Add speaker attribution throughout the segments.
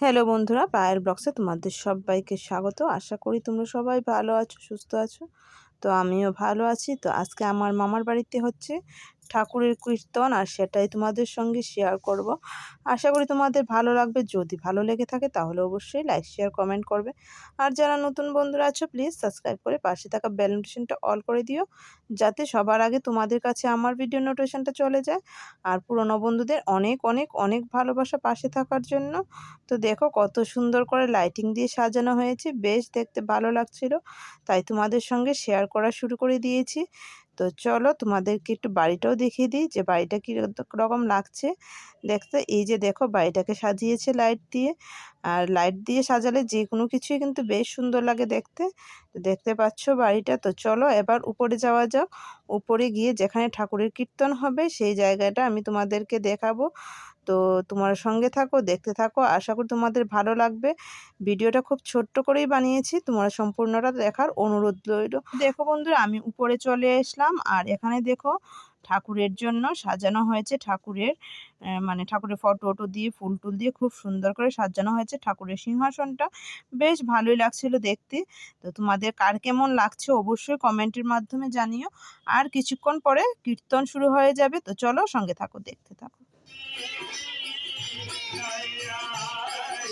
Speaker 1: Hello বন্ধুরা, পায়ের ব্লগসে তোমাদের সবাইকে স্বাগত। আশা করি তোমরা সবাই ভালো আছো, সুস্থ আছো। তো আমিও ভালো আছি। তো আজকে আমার মামার বাড়িতে হচ্ছে ঠাকুরের কীর্তন আর সেটাই তোমাদের সঙ্গে শেয়ার করব। আশা করি তোমাদের ভালো লাগবে। যদি ভালো লেগে থাকে তাহলে অবশ্যই লাইক শেয়ার কমেন্ট করবে। আর যারা নতুন বন্ধুরা আছো প্লিজ সাবস্ক্রাইব করে পাশে থাকা বেল নোটিফিকেশনটা অল করে দিও। যাতে সবার আগে তোমাদের কাছে আমার ভিডিও নোটিফিকেশনটা চলে যায়। আর পুরনো বন্ধুদের অনেক অনেক অনেক ভালোবাসা পাশে থাকার জন্য। তো দেখো কত সুন্দর করে লাইটিং দিয়ে সাজানো হয়েছে। বেশ দেখতে ভালো লাগছিল। তাই তোমাদের সঙ্গে শেয়ার করা শুরু করে দিয়েছি। তো চলো তোমাদেরকে একটু বাড়িটাও দেখিয়ে দিই যে বাড়িটা কী রকম লাগছে। দেখতে, এই যে দেখো বাড়িটাকে সাজিয়েছে লাইট দিয়ে। আর লাইট দিয়ে সাজালে যে কোনো কিছুই কিন্তু বেশ সুন্দর লাগে দেখতে। দেখতে পাচ্ছ বাড়িটা। তো চলো এবার উপরে যাওয়া যাক। উপরে গিয়ে যেখানে ঠাকুরের কীর্তন হবে সেই জায়গাটা আমি তোমাদেরকে দেখাবো। তো তোমার সঙ্গে থাকো, দেখতে থাকো। আশা করি তোমাদের ভালো লাগবে। ভিডিওটা খুব ছোট্ট করেই বানিয়েছি। তোমরা সম্পূর্ণটা দেখার অনুরোধ রইল। দেখো বন্ধুরা, আমি উপরে চলে আসলাম আর এখানে দেখো ঠাকুরের জন্য সাজানো হয়েছে ঠাকুরের মানে ঠাকুরের ফটো টটো দিয়ে, ফুল টুল দিয়ে খুব সুন্দর করে সাজানো হয়েছে ঠাকুরের সিংহাসনটা। বেশ ভালোই লাগছিল দেখতে। তো তোমাদের কার কেমন লাগছে অবশ্যই কমেন্টের মাধ্যমে জানিও। আর কিছুক্ষণ পরে কীর্তন শুরু হয়ে যাবে। তো চলো সঙ্গে থাকো, দেখতে থাকো।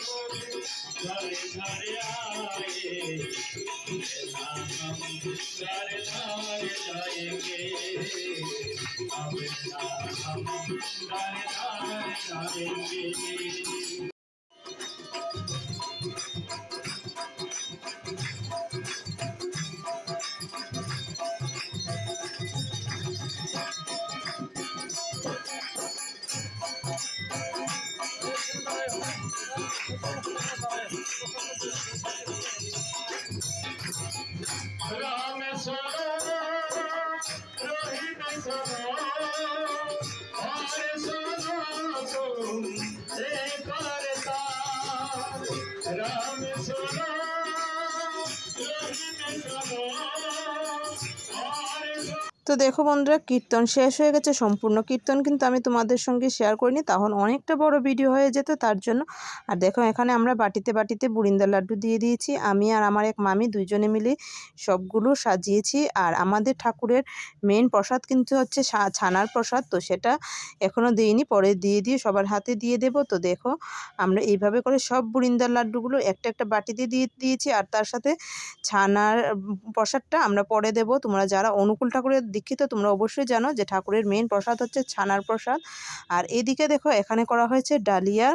Speaker 2: ঘরে ঘরে আয়ে ঘরে ঘরে যায়েগে ঘরে ঘরে যায়েগে তুম এ করতা রাম সরো রহিম আর
Speaker 1: তো দেখো বন্ধুরা, কীর্তন শেষ হয়ে গেছে, সম্পূর্ণ কীর্তন কিন্তু আমি তোমাদের সঙ্গে শেয়ার করিনি, তখন অনেকটা বড় ভিডিও হয়ে যেত তার জন্য। আর দেখো এখানে আমরা বাটিতে বাটিতে বুরিন্দার লাড্ডু দিয়ে দিয়েছি, আমি আর আমার এক মামি দুইজনে মিলে সবগুলো সাজিয়েছি। আর আমাদের ঠাকুরের মেন প্রসাদ কিন্তু হচ্ছে ছানার প্রসাদ, তো সেটা এখনও দিইনি, পরে দিয়ে দিয়ে সবার হাতে দিয়ে দেব। তো দেখো আমরা এইভাবে করে সব বুরিন্দার লাড্ডুগুলো একটা একটা বাটিতে দিয়ে দিয়েছি, আর তার সাথে ছানার প্রসাদটা আমরা পরে দেব। তোমরা যারা অনুকূল ঠাকুরের দীক্ষিত, তোমরা অবশ্যই জানো যে ঠাকুরের মেন প্রসাদ হচ্ছে ছানার প্রসাদ। আর এদিকে দেখো, এখানে করা হয়েছে ডালিয়ার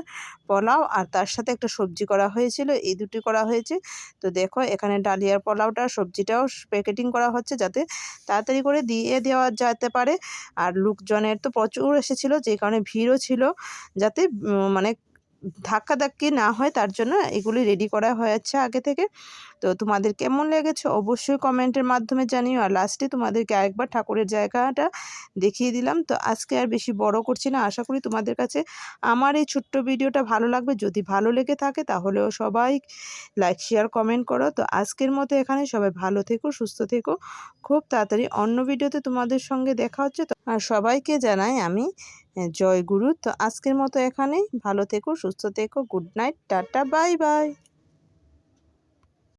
Speaker 1: পোলাও, আর তার সাথে একটা সবজি করা হয়েছিল, এই দুটি করা হয়েছে। তো দেখো, এখানে ডালিয়ার পোলাওটা, সবজিটাও প্যাকেটিং করা হচ্ছে যাতে তাড়াতাড়ি করে দিয়ে দেওয়া যেতে পারে। আর লোকজনের তো প্রচুর এসেছিল, যে কারণে ভিড়ও ছিল, যাতে মানে ধাক্কাধাক্কি না হয়, তার জন্য এগুলি রেডি করা হয়েছে আগে থেকে। তো তোমাদের কেমন লেগেছে অবশ্যই কমেন্টের মাধ্যমে জানিও। আর লাস্টে তোমাদেরকে আরেকবার ঠাকুরের জায়গাটা দেখিয়ে দিলাম। তো আজকে আর বেশি বড় করছি না। আশা করি তোমাদের কাছে আমার এই ছোট্ট ভিডিওটা ভালো লাগবে। যদি ভালো লেগে থাকে তাহলেও সবাই লাইক শেয়ার কমেন্ট করো। তো আজকের মতো এখানে সবাই ভালো থেকো, সুস্থ থেকো। খুব তাড়াতাড়ি অন্য ভিডিওতে তোমাদের সঙ্গে দেখা হচ্ছে। আর সবাইকে জানাই আমি জয় গুরু। তো আজকের মতো এখানেই। ভালো থেকো, সুস্থ থেকো। Good night, tata, bye bye.